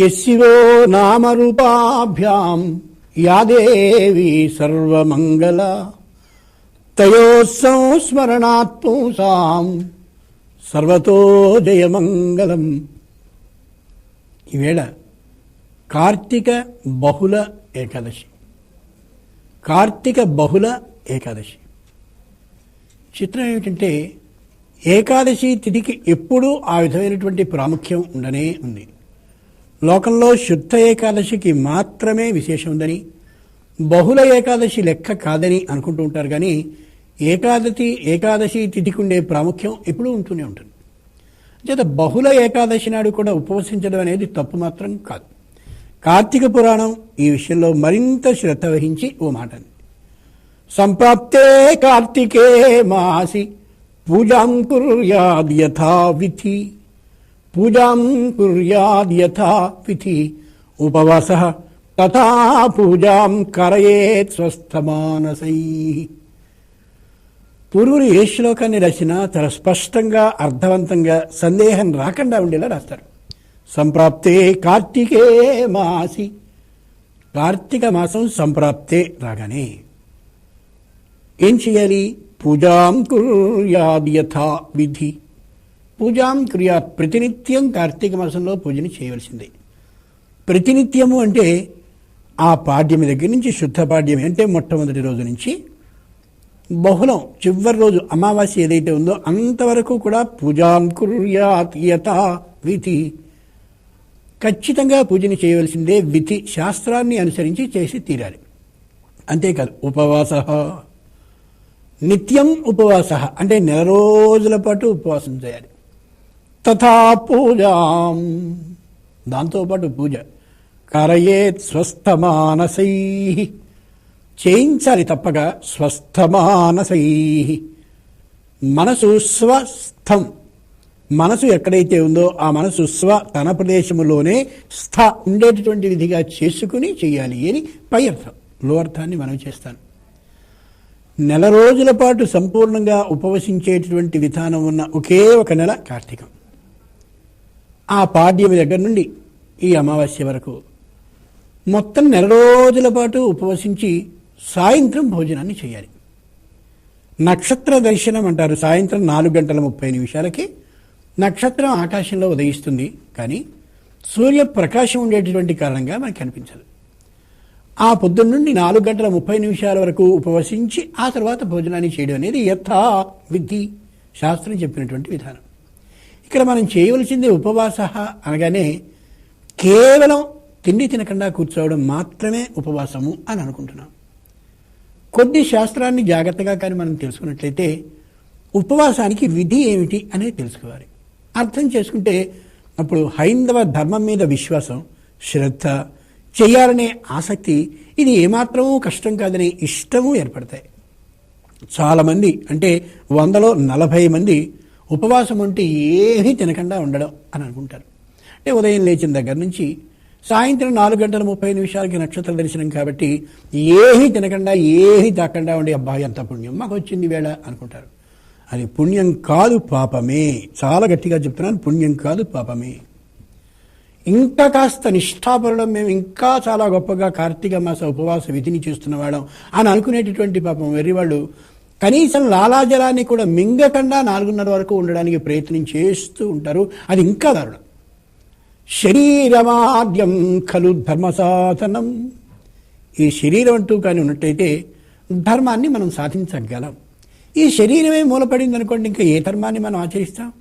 యశివో నామరూపాభ్యాం యాదేవి సర్వమంగళ. తయో సంస్మరణాత్ పుంసాం సర్వతో జయమంగళం. ఈవేళ కార్తీక బహుళ ఏకాదశి. కార్తీక బహుళ ఏకాదశి. చిత్రం ఏమిటంటే ఏకాదశి తిథికి ఎప్పుడూ ఆ విధమైనటువంటి ప్రాముఖ్యం ఉండనే ఉంది. లోకంలో శుద్ధ ఏకాదశికి మాత్రమే విశేషం ఉందని బహుళ ఏకాదశి లెక్క కాదని అనుకుంటూ ఉంటారు కానీ ఏకాదశి ఏకాదశి తిథికి ఉండే ప్రాముఖ్యం ఎప్పుడూ ఉంటూనే ఉంటుంది. చేత బహుళ ఏకాదశి నాడు కూడా ఉపవసించడం అనేది తప్పు మాత్రం కాదు. కార్తీక పురాణం ఈ విషయంలో మరింత శ్రద్ధ వహించి ఓ మాట అంది సంప్రాప్తే కార్తికే మాసి పూజాం కుర్యాద్ యథా విధి పూజాం కుర్యాద్ ఉపవాస తథా పూజాం కరయేత్ స్వస్థమానసై. పూర్వులు ఏ శ్లోకాన్ని రచినా చాలా స్పష్టంగా అర్థవంతంగా సందేహం రాకుండా ఉండేలా రాస్తారు. సంప్రాప్తే కార్తీకే మాసి. కార్తీక మాసం సంప్రాప్తే రాగానే ఏం చేయాలి? పూజాం కుర్యాద్ యథా విధి. పూజాం కుర్యాత్ ప్రతినిత్యం కార్తీక మాసంలో పూజని చేయవలసిందే. ప్రతినిత్యము అంటే ఆ పాడ్యమి దగ్గర నుంచి శుద్ధ పాడ్యమి అంటే మొట్టమొదటి రోజు నుంచి బహుళం చివరి రోజు అమావాస్య ఏదైతే ఉందో అంతవరకు కూడా పూజాం కుర్యాత్ యథా విధి. ఖచ్చితంగా పూజని చేయవలసిందే విధి శాస్త్రాన్ని అనుసరించి చేసి తీరాలి. అంతేకాదు ఉపవాస. నిత్యం ఉపవాస అంటే నెల రోజుల పాటు ఉపవాసం చేయాలి. తథా పూజాం. దాంతోపాటు పూజ. కరయేత్ స్వస్థమానసై. చేయించాలి తప్పక స్వస్థమానసై. మనసు స్వస్థం. మనసు ఎక్కడైతే ఉందో ఆ మనసు స్వ తన ప్రదేశములోనే స్థ ఉండేటటువంటి విధిగా చేసుకుని చేయాలి అని పై అర్థం. లో అర్థాన్ని మనం చేస్తాను నెల రోజుల పాటు సంపూర్ణంగా ఉపవసించేటటువంటి విధానం ఉన్న ఒకే ఒక నెల కార్తీకం. ఆ పాడ్యమి దగ్గర నుండి ఈ అమావాస్య వరకు. మొత్తం నెల రోజుల పాటు ఉపవసించి సాయంత్రం భోజనాన్ని చేయాలి. నక్షత్ర దర్శనం అంటారు. సాయంత్రం నాలుగు గంటల ముప్పై నిమిషాలకి. నక్షత్రం ఆకాశంలో ఉదయిస్తుంది. కానీ సూర్య ప్రకాశం ఉండేటటువంటి కారణంగా మనకి కనిపించదు. ఆ పొద్దున్న నుండి నాలుగు గంటల ముప్పై నిమిషాల వరకు ఉపవసించి ఆ తర్వాత భోజనాన్ని చేయడం అనేది యథా విధి. శాస్త్రం చెప్పినటువంటి విధానం. ఇక్కడ మనం చేయవలసింది ఉపవాస అనగానే కేవలం తిండి తినకుండా కూర్చోవడం మాత్రమే ఉపవాసము అని అనుకుంటున్నాం. కొద్ది శాస్త్రాన్ని జాగ్రత్తగా కానీ మనం తెలుసుకున్నట్లయితే ఉపవాసానికి విధి ఏమిటి అనేది తెలుసుకోవాలి. అర్థం చేసుకుంటే అప్పుడు హైందవ ధర్మం మీద విశ్వాసం శ్రద్ధ చేయాలనే ఆసక్తి ఇది ఏమాత్రమూ కష్టం కాదనే ఇష్టము ఏర్పడతాయి. చాలామంది అంటే వందలో నలభై మంది ఉపవాసం ఉంటే ఏమీ తినకుండా ఉండడం అని అనుకుంటారు. అంటే ఉదయం లేచిన దగ్గర నుంచి సాయంత్రం నాలుగు గంటల ముప్పై నిమిషాలకి నక్షత్ర దర్శనం కాబట్టి ఏమీ తినకుండా ఏమీ తాకుండా ఉండే అబ్బాయి అంత పుణ్యం. మాకు వచ్చింది వేళ అనుకుంటారు. అది పుణ్యం కాదు పాపమే. చాలా గట్టిగా చెప్తున్నాను పుణ్యం కాదు పాపమే. ఇంకా కాస్త నిష్ఠాపరడం మేము ఇంకా చాలా గొప్పగా కార్తీక మాస ఉపవాస విధిని చేస్తున్నవాళ్ళం అని అనుకునేటటువంటి పాపం. వెర్రివాళ్ళు కనీసం లాలాజలాన్ని కూడా మింగకుండా నాలుగున్నర వరకు ఉండడానికి ప్రయత్నం చేస్తూ ఉంటారు. అది ఇంకా దారుణం. శరీరమాద్యం ఖలు ధర్మ సాధనం ఈ శరీరం అంటూ కానీ ఉన్నట్టయితే ధర్మాన్ని మనం సాధించగలం. ఈ శరీరమే మూలపడింది అనుకోండి ఇంకా ఏ ధర్మాన్ని మనం ఆచరిస్తాం?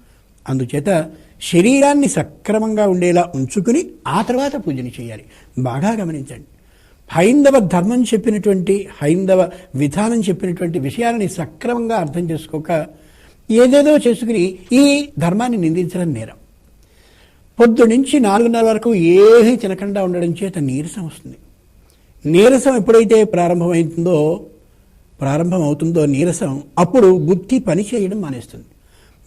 అందుచేత శరీరాన్ని సక్రమంగా ఉండేలా ఉంచుకుని ఆ తర్వాత పూజని చేయాలి. బాగా గమనించండి. హైందవ ధర్మం చెప్పినటువంటి హైందవ విధానం చెప్పినటువంటి విషయాలని సక్రమంగా అర్థం చేసుకోక ఏదేదో చేసుకుని ఈ ధర్మాన్ని నిందించడం నేరం. పొద్దు నుంచి నాలుగున్నర వరకు ఏమీ తినకుండా ఉండడం చేత నీరసం వస్తుంది. నీరసం ఎప్పుడైతే ప్రారంభమవుతుందో ప్రారంభమవుతుందో నీరసం అప్పుడు బుద్ధి పని చేయడం మానేస్తుంది.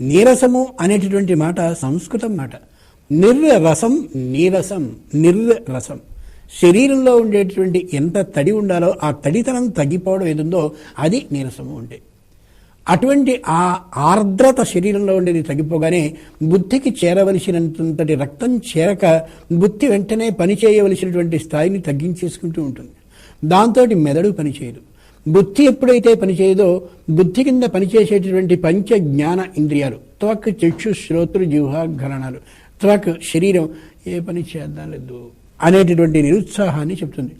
నీరసము అనేటటువంటి మాట సంస్కృతం మాట. నిర్రసం నీరసం నిర్రసం. శరీరంలో ఉండేటువంటి ఎంత తడి ఉండాలో ఆ తడితనం తగ్గిపోవడం ఏదుందో అది నీరసము ఉండే అటువంటి ఆ ఆర్ద్రత శరీరంలో ఉండేది తగ్గిపోగానే బుద్ధికి చేరవలసినంతటి రక్తం చేరక బుద్ధి వెంటనే పని చేయవలసినటువంటి స్థాయిని తగ్గించేసుకుంటూ ఉంటుంది. దాంతో మెదడు పనిచేయదు. బుద్ధి ఎప్పుడైతే పనిచేయదో బుద్ధి కింద పనిచేసేటటువంటి పంచ జ్ఞాన ఇంద్రియాలు త్వక్ చక్షు శ్రోత్రు జిహ్వ ఘరణాలు త్వక్ శరీరం ఏ పని చేద్దాం లేదు. అనేటటువంటి నిరుత్సాహాన్ని చెప్తుంది.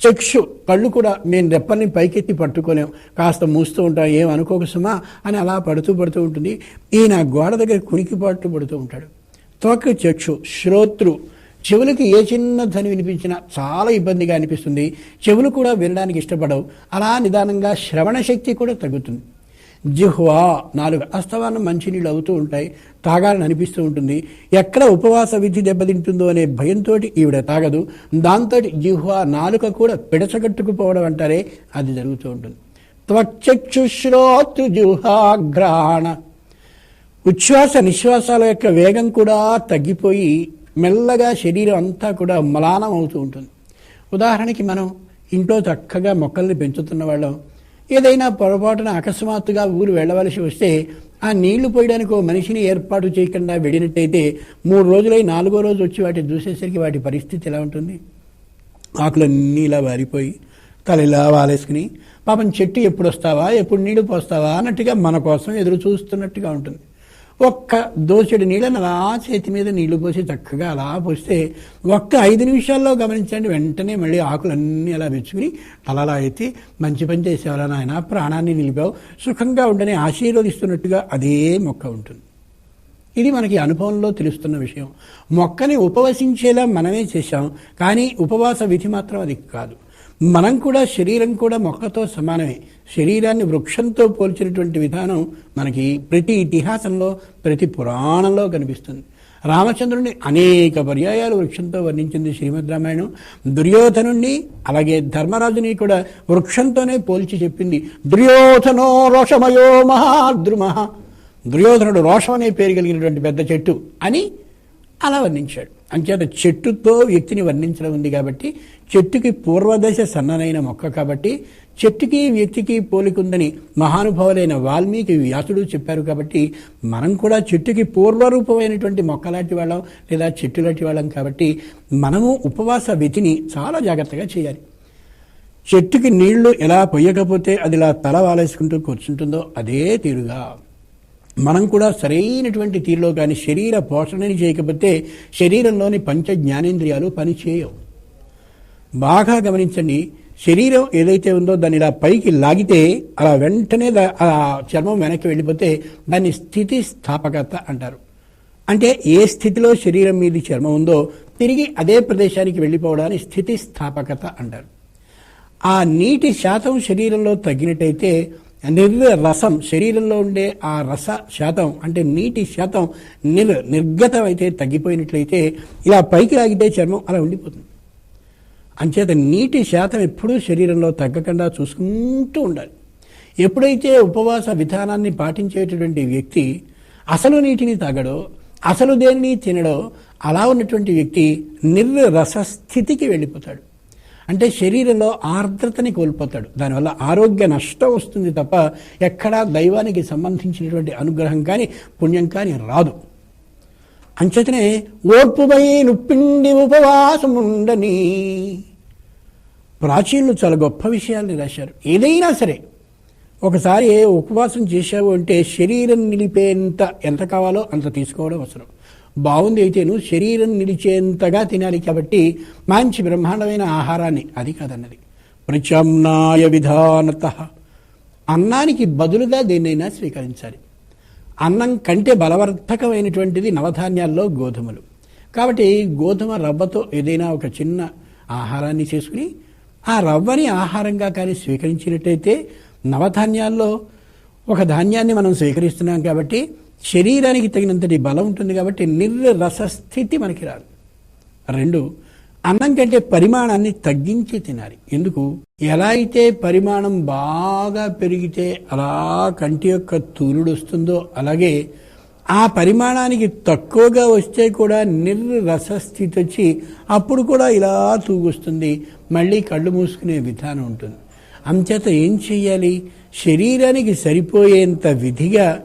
చక్షు కళ్ళు కూడా నేను రెప్పల్ని పైకెత్తి పట్టుకోలేము కాస్త మూస్తూ ఉంటాం ఏం అనుకోక సుమా అని అలా పడుతూ పడుతూ ఉంటుంది. ఈయన గోడ దగ్గర కునికి పాటు పడుతూ ఉంటాడు. త్వక్ చక్షు శ్రోతృ చెవులకి ఏ చిన్న ధ్వని వినిపించినా చాలా ఇబ్బందిగా అనిపిస్తుంది. చెవులు కూడా వినడానికి ఇష్టపడవు. అలా నిదానంగా శ్రవణ శక్తి కూడా తగ్గుతుంది. జిహ్వా నాలుగు అస్తమానం మంచినీళ్ళు అవుతూ ఉంటాయి తాగాలని అనిపిస్తూ ఉంటుంది. ఎక్కడ ఉపవాస విధి దెబ్బతింటుందో అనే భయంతో ఈవిడ తాగదు. దాంతో జిహ్వా నాలుక కూడా పిడచగట్టుకుపోవడం అంటారే అది జరుగుతూ ఉంటుంది. త్వచక్షుశ్రోతృ జిహ్వాఘ్రాణ ఉచ్ఛ్వాస నిశ్వాసాల యొక్క వేగం కూడా తగ్గిపోయి మెల్లగా శరీరం అంతా కూడా మలానం అవుతూ ఉంటుంది. ఉదాహరణకి మనం ఇంట్లో చక్కగా మొక్కల్ని పెంచుతున్న వాళ్ళం. ఏదైనా పొరపాటున అకస్మాత్తుగా ఊరు వెళ్ళవలసి వస్తే ఆ నీళ్ళు పోయడానికి ఓ మనిషిని ఏర్పాటు చేయకుండా వెళ్ళినట్టయితే మూడు రోజులై నాలుగో రోజు వచ్చి వాటిని చూసేసరికి వాటి పరిస్థితి ఎలా ఉంటుంది? ఆకులన్నీ ఇలా వారిపోయి తల ఇలా వాలేసుకుని పాపం చెట్టు ఎప్పుడు వస్తావా? ఎప్పుడు నీళ్ళు పోస్తావా? అన్నట్టుగా మన కోసం ఎదురు చూస్తున్నట్టుగా ఉంటుంది. ఒక్క దోచెడు నీళ్ళని అలా చేతి మీద నీళ్ళు పోసి చక్కగా అలా పోస్తే ఒక్క ఐదు నిమిషాల్లో గమనించండి. వెంటనే మళ్ళీ ఆకులన్నీ అలా పెంచుకుని తలలా ఎత్తి మంచి పని చేసేవాళ్ళ నాయన? ప్రాణాన్ని నిలిపావు. సుఖంగా ఉండని ఆశీర్వదిస్తున్నట్టుగా అదే మొక్క ఉంటుంది. ఇది మనకి అనుభవంలో తెలుస్తున్న విషయం. మొక్కని ఉపవసించేలా మనమే చేశాం. కానీ ఉపవాస విధి మాత్రం అది కాదు. మనం కూడా శరీరం కూడా మొక్కతో సమానమే. శరీరాన్ని వృక్షంతో పోల్చినటువంటి విధానం మనకి ప్రతి ఇతిహాసంలో ప్రతి పురాణంలో కనిపిస్తుంది. రామచంద్రుడిని అనేక పర్యాయాలు వృక్షంతో వర్ణించింది శ్రీమద్ రామాయణం. దుర్యోధనుణ్ణి అలాగే ధర్మరాజుని కూడా వృక్షంతోనే పోల్చి చెప్పింది. దుర్యోధనో రోషమయో మహాద్రుమ. దుర్యోధనుడు రోషం అనే పేరు కలిగినటువంటి పెద్ద చెట్టు అని అలా వర్ణించాడు. అంచేత చెట్టుతో వ్యక్తిని వర్ణించడం ఉంది కాబట్టి చెట్టుకి పూర్వదశ సన్ననైన మొక్క కాబట్టి చెట్టుకి వ్యక్తికి పోలికుందని మహానుభావులైన వాల్మీకి వ్యాసుడు చెప్పారు కాబట్టి మనం కూడా చెట్టుకి పూర్వరూపమైనటువంటి మొక్కలాంటి వాళ్ళం లేదా చెట్టు లాంటి వాళ్ళం కాబట్టి మనము ఉపవాస విధిని చాలా జాగ్రత్తగా చేయాలి. చెట్టుకి నీళ్ళు ఎలా పొయ్యకపోతే అది ఇలా తల వాలేసుకుంటూ కూర్చుంటుందో అదే తీరుగా. మనం కూడా సరైనటువంటి తీరులో కానీ శరీర పోషణని చేయకపోతే శరీరంలోని పంచ జ్ఞానేంద్రియాలు పనిచేయవు. బాగా గమనించండి శరీరం ఏదైతే ఉందో దాన్ని ఇలా పైకి లాగితే అలా వెంటనే ఆ చర్మం వెనక్కి వెళ్ళిపోతే దాన్ని స్థితి స్థాపకత అంటారు. అంటే ఏ స్థితిలో శరీరం మీది చర్మం ఉందో తిరిగి అదే ప్రదేశానికి వెళ్ళిపోవడాన్ని స్థితి స్థాపకత అంటారు. ఆ నీటి శాతం శరీరంలో తగ్గినట్టయితే నిర్ రసం శరీరంలో ఉండే ఆ రస శాతం అంటే నీటి శాతం నిర్ నిర్గతం అయితే తగ్గిపోయినట్లయితే ఇలా పైకి లాగితే చర్మం అలా ఉండిపోతుంది. అంచేత నీటి శాతం ఎప్పుడూ శరీరంలో తగ్గకుండా చూసుకుంటూ ఉండాలి. ఎప్పుడైతే ఉపవాస విధానాన్ని పాటించేటటువంటి వ్యక్తి అసలు నీటిని తాగడో అసలు దేనిని తినడో అలా ఉన్నటువంటి వ్యక్తి నిర్రస స్థితికి వెళ్ళిపోతాడు. అంటే శరీరంలో ఆర్ద్రతని కోల్పోతాడు. దానివల్ల ఆరోగ్య నష్టం వస్తుంది తప్ప ఎక్కడా దైవానికి సంబంధించినటువంటి అనుగ్రహం కానీ పుణ్యం కానీ రాదు. అంచేతనే ఓర్పుమై నుప్పిండి ఉపవాసముండని ప్రాచీనులు చాలా గొప్ప విషయాల్ని రాశారు. ఏదైనా సరే ఒకసారి ఉపవాసం చేశావు అంటే శరీరం నిలిపేంత ఎంత కావాలో అంత తీసుకోవడం అవసరం. బాగుంది అయితేను శరీరం నిలిచేంతగా తినాలి కాబట్టి మంచి బ్రహ్మాండమైన ఆహారాన్ని. అది కాదన్నది. ప్రత్యామ్నాయ విధానత. అన్నానికి బదులుగా దేన్నైనా స్వీకరించాలి. అన్నం కంటే బలవర్ధకమైనటువంటిది నవధాన్యాల్లో గోధుమలు. కాబట్టి గోధుమ రవ్వతో ఏదైనా ఒక చిన్న ఆహారాన్ని చేసుకుని ఆ రవ్వని ఆహారంగా కానీ స్వీకరించినట్టయితే నవధాన్యాల్లో ఒక ధాన్యాన్ని మనం స్వీకరిస్తున్నాం కాబట్టి శరీరానికి తగినంతటి బలం ఉంటుంది కాబట్టి నిర్రసస్థితి మనకి రాదు. రెండు అన్నం కంటే పరిమాణాన్ని తగ్గించి తినాలి. ఎందుకు? ఎలా అయితే పరిమాణం బాగా పెరిగితే అలా కంటి యొక్క తూలుడు వస్తుందో అలాగే ఆ పరిమాణానికి తక్కువగా వస్తే కూడా నిర్రసస్థితి వచ్చి అప్పుడు కూడా ఇలా తూగుస్తుంది. మళ్ళీ కళ్ళు మూసుకునే విధానం ఉంటుంది. అంచేత ఏం చెయ్యాలి? శరీరానికి సరిపోయేంత విధిగా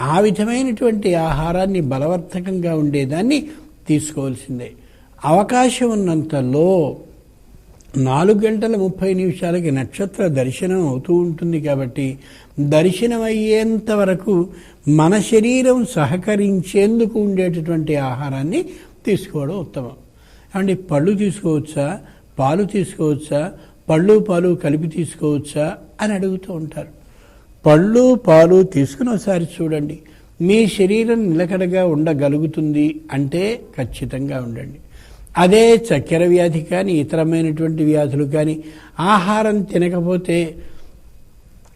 ఆ విధమైనటువంటి ఆహారాన్ని బలవర్ధకంగా ఉండేదాన్ని తీసుకోవాల్సిందే. అవకాశం ఉన్నంతలో నాలుగు గంటల ముప్పై నిమిషాలకి నక్షత్ర దర్శనం అవుతూ ఉంటుంది కాబట్టి దర్శనం అయ్యేంత వరకు మన శరీరం సహకరించేందుకు ఉండేటటువంటి ఆహారాన్ని తీసుకోవడం ఉత్తమం. అంటే పళ్ళు తీసుకోవచ్చా? పాలు తీసుకోవచ్చా? పళ్ళు పాలు కలిపి తీసుకోవచ్చా? అని అడుగుతూ ఉంటారు. పళ్ళు పాలు తీసుకుని ఒకసారి చూడండి. మీ శరీరం నిలకడగా ఉండగలుగుతుంది అంటే ఖచ్చితంగా ఉండండి. అదే చక్కెర వ్యాధి కానీ ఇతరమైనటువంటి వ్యాధులు కానీ ఆహారం తినకపోతే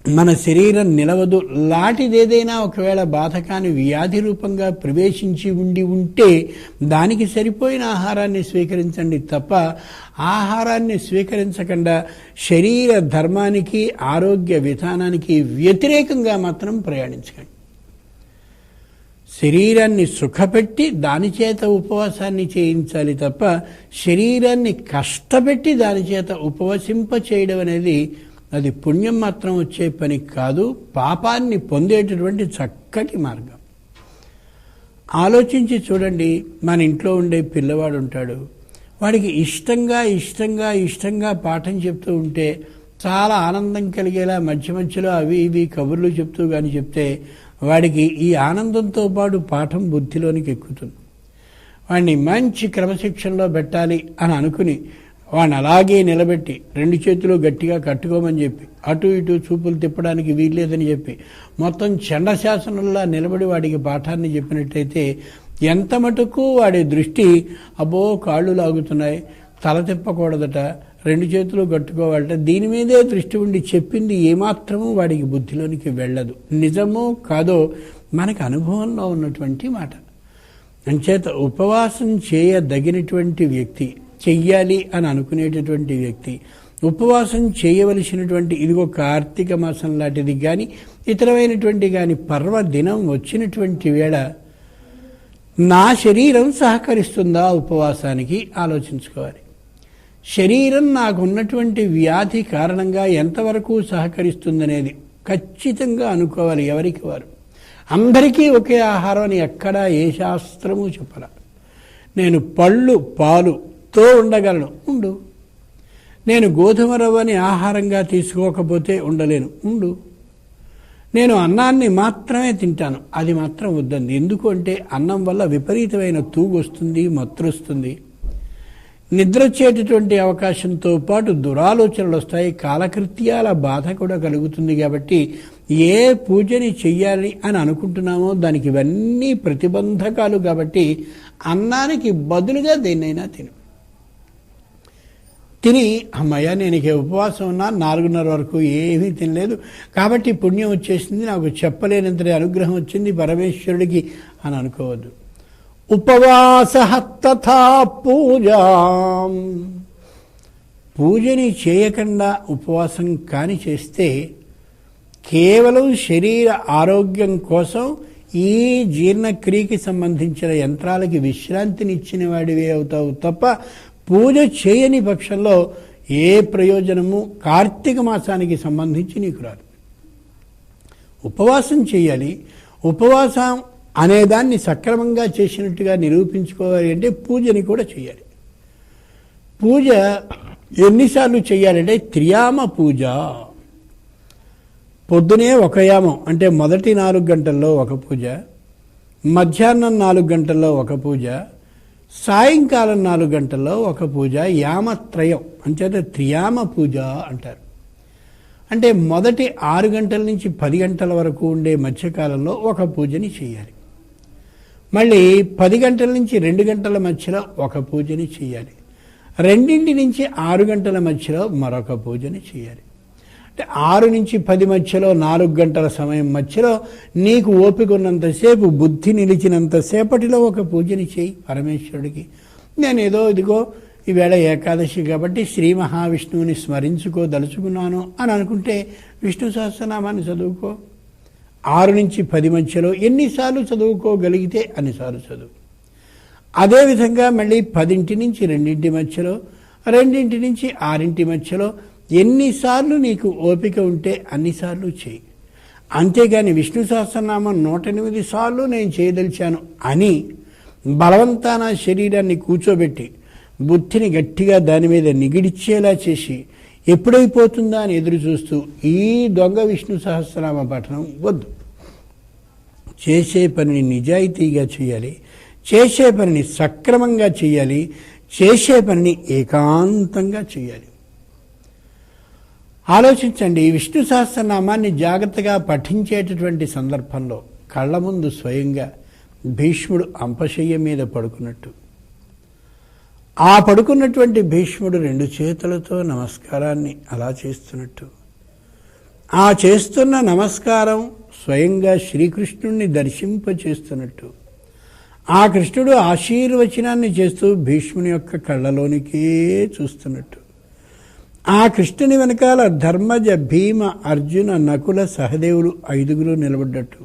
మన శరీరం నిలవదు. లాంటిదేదైనా ఒకవేళ బాధకాని వ్యాధి రూపంగా ప్రవేశించి ఉండి ఉంటే దానికి సరిపోయిన ఆహారాన్ని స్వీకరించండి తప్ప ఆహారాన్ని స్వీకరించకుండా శరీర ధర్మానికి ఆరోగ్య విధానానికి వ్యతిరేకంగా మాత్రం ప్రయాణించకండి. శరీరాన్ని సుఖపెట్టి దాని చేత ఉపవాసాన్ని చేయించాలి తప్ప శరీరాన్ని కష్టపెట్టి దాని చేత ఉపవసింప చేయడం అనేది అది పుణ్యం మాత్రం వచ్చే పని కాదు పాపాన్ని పొందేటటువంటి చక్కటి మార్గం. ఆలోచించి చూడండి మన ఇంట్లో ఉండే పిల్లవాడు ఉంటాడు. వాడికి ఇష్టంగా ఇష్టంగా ఇష్టంగా పాఠం చెప్తూ ఉంటే చాలా ఆనందం కలిగేలా మధ్య మధ్యలో అవి ఇవి కబుర్లు చెప్తూ కానీ చెప్తే వాడికి ఈ ఆనందంతో పాటు పాఠం బుద్ధిలోనికి ఎక్కుతుంది. వాడిని మంచి క్రమశిక్షణలో పెట్టాలి అని అనుకుని వాడిని అలాగే నిలబెట్టి రెండు చేతులు గట్టిగా కట్టుకోమని చెప్పి అటు ఇటు చూపులు తిప్పడానికి వీల్లేదని చెప్పి మొత్తం చండశాసనంలా నిలబడి వాడికి పాఠాన్ని చెప్పినట్టయితే ఎంత మటుకు వాడి దృష్టి అబ్బో కాళ్ళు లాగుతున్నాయి తల తిప్పకూడదట రెండు చేతులు కట్టుకోవాలట. దీని మీదే దృష్టి ఉండి చెప్పింది ఏమాత్రము వాడికి బుద్ధిలోనికి వెళ్ళదు. నిజమో కాదో మనకు అనుభవంలో ఉన్నటువంటి మాట. అంచేత ఉపవాసం చేయదగినటువంటి వ్యక్తి చెయ్యాలి అని అనుకునేటటువంటి వ్యక్తి ఉపవాసం చేయవలసినటువంటి ఇదిగో కార్తీక మాసం లాంటిది కానీ ఇతరమైనటువంటి కానీ పర్వదినం వచ్చినటువంటి వేళ నా శరీరం సహకరిస్తుందా ఉపవాసానికి? ఆలోచించుకోవాలి. శరీరం నాకు ఉన్నటువంటి వ్యాధి కారణంగా ఎంతవరకు సహకరిస్తుందనేది ఖచ్చితంగా అనుకోవాలి ఎవరికి వారు. అందరికీ ఒకే ఆహారం అని ఎక్కడా ఏ శాస్త్రము చెప్పరా నేను పళ్ళు పాలు తో ఉండగలను. ఉండు. నేను గోధుమ రవ్వని ఆహారంగా తీసుకోకపోతే ఉండలేను. ఉండు. నేను అన్నాన్ని మాత్రమే తింటాను. అది మాత్రం వద్దండి ఎందుకంటే అన్నం వల్ల విపరీతమైన తూగు వస్తుంది మత్తు నిద్ర వచ్చేటటువంటి అవకాశంతో పాటు దురాలోచనలు వస్తాయి. కాలకృత్యాల బాధ కూడా కలుగుతుంది కాబట్టి ఏ పూజని చెయ్యాలి అని అనుకుంటున్నామో దానికి ఇవన్నీ ప్రతిబంధకాలు కాబట్టి అన్నానికి బదులుగా దేన్నైనా తిను. తిని అమ్మయ్య నేను ఇక ఉపవాసం ఉన్నా నాలుగున్నర వరకు ఏమీ తినలేదు. కాబట్టి పుణ్యం వచ్చేసింది నాకు చెప్పలేనంతటి అనుగ్రహం వచ్చింది పరమేశ్వరుడికి అని అనుకోవద్దు. ఉపవాస తథా పూజ. పూజని చేయకుండా ఉపవాసం కాని చేస్తే కేవలం శరీర ఆరోగ్యం కోసం ఈ జీర్ణక్రియకి సంబంధించిన యంత్రాలకి విశ్రాంతిని ఇచ్చిన వాడివే అవుతావు తప్ప పూజ చేయని పక్షంలో ఏ ప్రయోజనము కార్తీక మాసానికి సంబంధించి నీకు రాదు. ఉపవాసం చేయాలి. ఉపవాసం అనేదాన్ని సక్రమంగా చేసినట్టుగా నిరూపించుకోవాలి అంటే పూజని కూడా చేయాలి. పూజ ఎన్నిసార్లు చేయాలంటే త్రియామ పూజ. పొద్దునే ఒక యామం అంటే మొదటి నాలుగు గంటల్లో ఒక పూజ మధ్యాహ్నం నాలుగు గంటల్లో ఒక పూజ సాయంకాలం నాలుగు గంటల్లో ఒక పూజ యామత్రయం. అంచేత త్రియామ పూజ అంటారు. అంటే మొదటి ఆరు గంటల నుంచి పది గంటల వరకు ఉండే మధ్యకాలంలో ఒక పూజని చేయాలి. మళ్ళీ పది గంటల నుంచి రెండు గంటల మధ్యలో ఒక పూజని చేయాలి. రెండింటి నుంచి ఆరు గంటల మధ్యలో మరొక పూజని చేయాలి. అంటే ఆరు నుంచి పది మధ్యలో నాలుగు గంటల సమయం మధ్యలో నీకు ఓపిక ఉన్నంతసేపు బుద్ధి నిలిచినంతసేపటిలో ఒక పూజని చేయి పరమేశ్వరుడికి. నేను ఏదో ఇదిగో ఈవేళ ఏకాదశి కాబట్టి శ్రీ మహావిష్ణువుని స్మరించుకోదలుచుకున్నాను అని అనుకుంటే విష్ణు సహస్రనామాన్ని చదువుకో. ఆరు నుంచి పది మధ్యలో ఎన్నిసార్లు చదువుకోగలిగితే అన్నిసార్లు చదువు. అదేవిధంగా మళ్ళీ పదింటి నుంచి రెండింటి మధ్యలో రెండింటి నుంచి ఆరింటి మధ్యలో ఎన్నిసార్లు నీకు ఓపిక ఉంటే అన్నిసార్లు చేయి. అంతేగాని విష్ణు సహస్రనామం నూట ఎనిమిది సార్లు నేను చేయదలిచాను అని బలవంతాన శరీరాన్ని కూర్చోబెట్టి బుద్ధిని గట్టిగా దాని మీద నిగిడిచ్చేలా చేసి ఎప్పుడైపోతుందా అని ఎదురు చూస్తూ ఈ దొంగ విష్ణు సహస్రనామ పఠనం వద్దు. చేసే పనిని నిజాయితీగా చేయాలి చేసే పనిని సక్రమంగా చేయాలి చేసే పనిని ఏకాంతంగా చేయాలి. ఆలోచించండి విష్ణు సహస్రనామాన్ని జాగ్రత్తగా పఠించేటటువంటి సందర్భంలో కళ్ళ ముందు స్వయంగా భీష్ముడు అంపశయ్య మీద పడుకున్నట్టు. ఆ పడుకున్నటువంటి భీష్ముడు రెండు చేతులతో నమస్కారాన్ని అలా చేస్తున్నట్టు. ఆ చేస్తున్న నమస్కారం స్వయంగా శ్రీకృష్ణుణ్ణి దర్శింపచేస్తున్నట్టు. ఆ కృష్ణుడు ఆశీర్వచనాన్ని చేస్తూ భీష్ముని యొక్క కళ్ళలోనికే చూస్తున్నట్టు. ఆ కృష్ణుని వెనకాల ధర్మజ భీమ అర్జున నకుల సహదేవులు ఐదుగురు నిలబడ్డట్టు.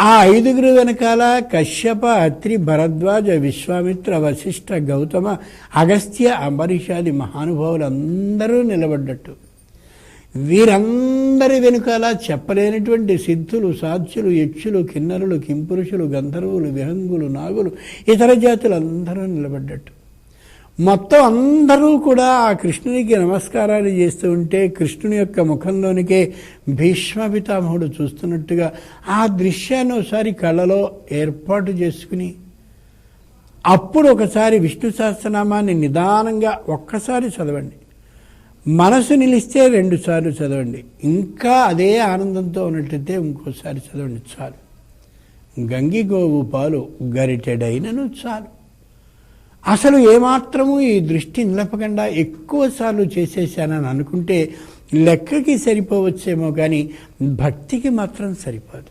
ఆ ఐదుగురు వెనకాల కశ్యప అత్రి భరద్వాజ విశ్వామిత్ర వశిష్ఠ గౌతమ అగస్త్య అంబరీషాది మహానుభావులు అందరూ నిలబడ్డట్టు. వీరందరి వెనుకాల చెప్పలేనటువంటి సిద్ధులు సాధ్యులు యక్షులు కిన్నరులు కింపురుషులు గంధర్వులు విహంగులు నాగులు ఇతర జాతులు అందరూ నిలబడ్డట్టు. మొత్తం అందరూ కూడా ఆ కృష్ణునికి నమస్కారాలు చేస్తూ ఉంటే కృష్ణుని యొక్క ముఖంలోనికే భీష్మ పితామహుడు చూస్తున్నట్టుగా ఆ దృశ్యాన్ని ఒకసారి కళ్ళలో ఏర్పాటు చేసుకుని అప్పుడు ఒకసారి విష్ణు సహస్రనామాన్ని నిదానంగా ఒక్కసారి చదవండి. మనసు నిలిస్తే రెండు సార్లు చదవండి. ఇంకా అదే ఆనందంతో ఉన్నట్లయితే ఇంకోసారి చదవండి చాలు. గంగిగోవు పాలు గరిటెడైనను చాలు. అసలు ఏమాత్రము ఈ దృష్టి నిలపకుండా ఎక్కువసార్లు చేసేసానని అనుకుంటే లెక్కకి సరిపోవచ్చేమో కానీ భక్తికి మాత్రం సరిపోదు.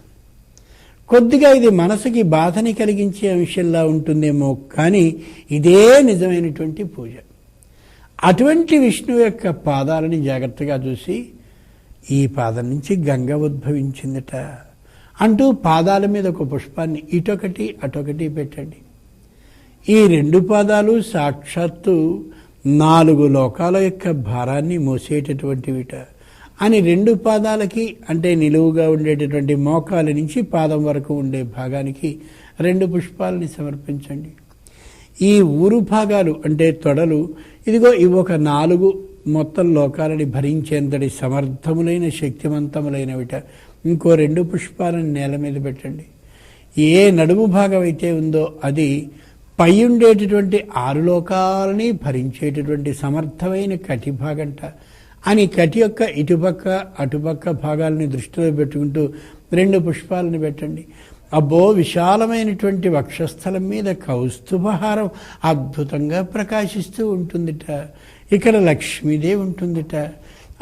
కొద్దిగా ఇది మనసుకి బాధని కలిగించే అంశంలా ఉంటుందేమో కానీ ఇదే నిజమైనటువంటి పూజ. అటువంటి విష్ణువు యొక్క పాదాలని జాగ్రత్తగా చూసి ఈ పాదం నుంచి గంగ ఉద్భవించిందట అంటూ పాదాల మీద ఒక పుష్పాన్ని ఇటొకటి అటొకటి పెట్టండి. ఈ రెండు పాదాలు సాక్షాత్తు నాలుగు లోకాల యొక్క భారాన్ని మోసేటటువంటివిట. అని రెండు పాదాలకి అంటే నిలువుగా ఉండేటటువంటి మోకాల నుంచి పాదం వరకు ఉండే భాగానికి రెండు పుష్పాలని సమర్పించండి. ఈ ఊరు భాగాలు అంటే తొడలు ఇదిగో ఇవి ఒక నాలుగు మొత్తం లోకాలని భరించేంతటి సమర్థములైన శక్తివంతములైనవిట ఇంకో రెండు పుష్పాలను నేల మీద పెట్టండి. ఏ నడుము భాగం అయితే ఉందో అది పై ఉండేటటువంటి ఆరు లోకాలని భరించేటటువంటి సమర్థమైన కటి భాగంట. అని కటి యొక్క ఇటుపక్క అటుపక్క భాగాలని దృష్టిలో పెట్టుకుంటూ రెండు పుష్పాలను పెట్టండి. అబ్బో విశాలమైనటువంటి వక్షస్థలం మీద కౌస్తుభహారం అద్భుతంగా ప్రకాశిస్తూ ఉంటుందిట. ఇక్కడ లక్ష్మీదేవి ఉంటుందిట.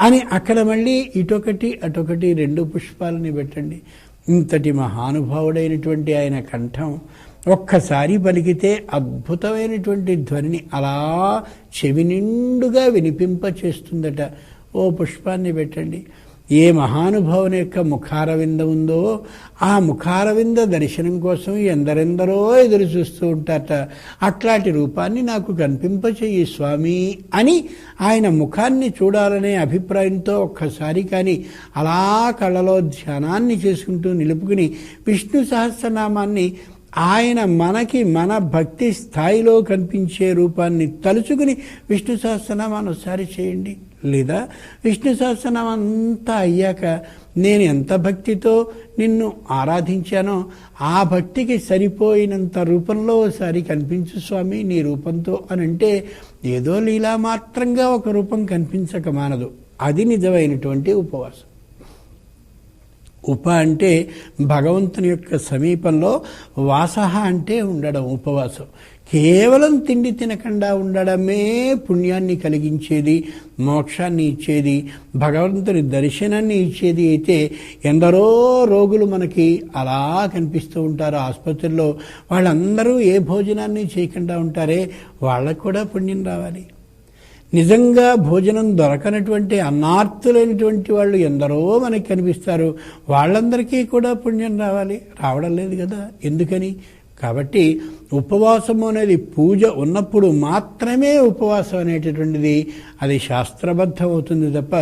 అని అక్కడ మళ్ళీ ఇటొకటి అటొకటి రెండు పుష్పాలని పెట్టండి. ఇంతటి మహానుభావుడైనటువంటి ఆయన కంఠం ఒక్కసారి పలికితే అద్భుతమైనటువంటి ధ్వనిని అలా చెవి నిండుగా వినిపింప చేస్తుందట ఓ పుష్పాన్ని పెట్టండి. ఏ మహానుభావుని యొక్క ముఖారవింద ఉందో ఆ ముఖారవింద దర్శనం కోసం ఎందరెందరో ఎదురు చూస్తూ ఉంటారట. అట్లాంటి రూపాన్ని నాకు కనిపింపచేయి స్వామి అని ఆయన ముఖాన్ని చూడాలనే అభిప్రాయంతో ఒక్కసారి కానీ అలా కళ్ళలో ధ్యానాన్ని చేసుకుంటూ నిలుపుకుని విష్ణు సహస్రనామాన్ని ఆయన మనకి మన భక్తి స్థాయిలో కనిపించే రూపాన్ని తలుచుకుని విష్ణు సహస్రనామాన్ని ఒకసారి చేయండి. లేదా విష్ణు సహస్రనామం అంతా అయ్యాక నేను ఎంత భక్తితో నిన్ను ఆరాధించానో ఆ భక్తికి సరిపోయినంత రూపంలో ఒకసారి కనిపించు స్వామి నీ రూపంతో అని అంటే ఏదో లీలా మాత్రంగా ఒక రూపం కనిపించక మానదు. అది నిజమైనటువంటి ఉపవాసం. ఉప అంటే భగవంతుని యొక్క సమీపంలో వాసహ అంటే ఉండడం ఉపవాసం. కేవలం తిండి తినకుండా ఉండడమే పుణ్యాన్ని కలిగించేది మోక్షాన్ని ఇచ్చేది భగవంతుని దర్శనాన్ని ఇచ్చేది అయితే ఎందరో రోగులు మనకి అలా కనిపిస్తూ ఉంటారు. ఆసుపత్రిలో వాళ్ళందరూ ఏ భోజనాన్ని చేయకుండా ఉంటారే వాళ్ళకు కూడా పుణ్యం రావాలి. నిజంగా భోజనం దొరకనటువంటి అన్నార్థులైనటువంటి వాళ్ళు ఎందరో మనకి కనిపిస్తారు. వాళ్ళందరికీ కూడా పుణ్యం రావాలి. రావడం లేదు కదా. ఎందుకని? కాబట్టి ఉపవాసము అనేది పూజ ఉన్నప్పుడు మాత్రమే ఉపవాసం అనేటటువంటిది అది శాస్త్రబద్ధం అవుతుంది తప్ప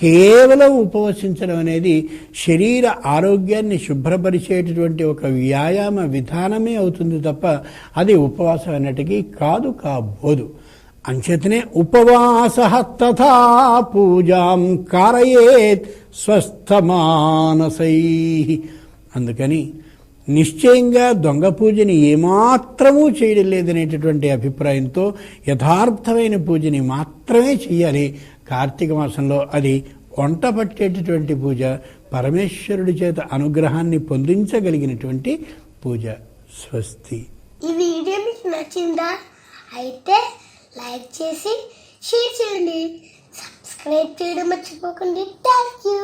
కేవలం ఉపవసించడం అనేది శరీర ఆరోగ్యాన్ని శుభ్రపరిచేటటువంటి ఒక వ్యాయామ విధానమే అవుతుంది తప్ప అది ఉపవాసం అనేటికి కాదు కాబోదు. అంచేతనే ఉపవాస తథా పూజాం కారయేత్ స్వస్థమానసై. అందుకని నిశ్చయంగా దొంగ పూజని ఏమాత్రమూ చేయడం లేదనేటటువంటి అభిప్రాయంతో యథార్థమైన పూజని మాత్రమే చేయాలి. కార్తీక మాసంలో అది వంట పట్టేటటువంటి పూజ పరమేశ్వరుడి చేత అనుగ్రహాన్ని పొందించగలిగినటువంటి పూజ స్వస్తి. ఈ వీడియో మీకు నచ్చిందా? అయితే లైక్ చేసి షేర్ చేయండి. సబ్స్క్రైబ్ చేయడం మర్చిపోకండి. Thank you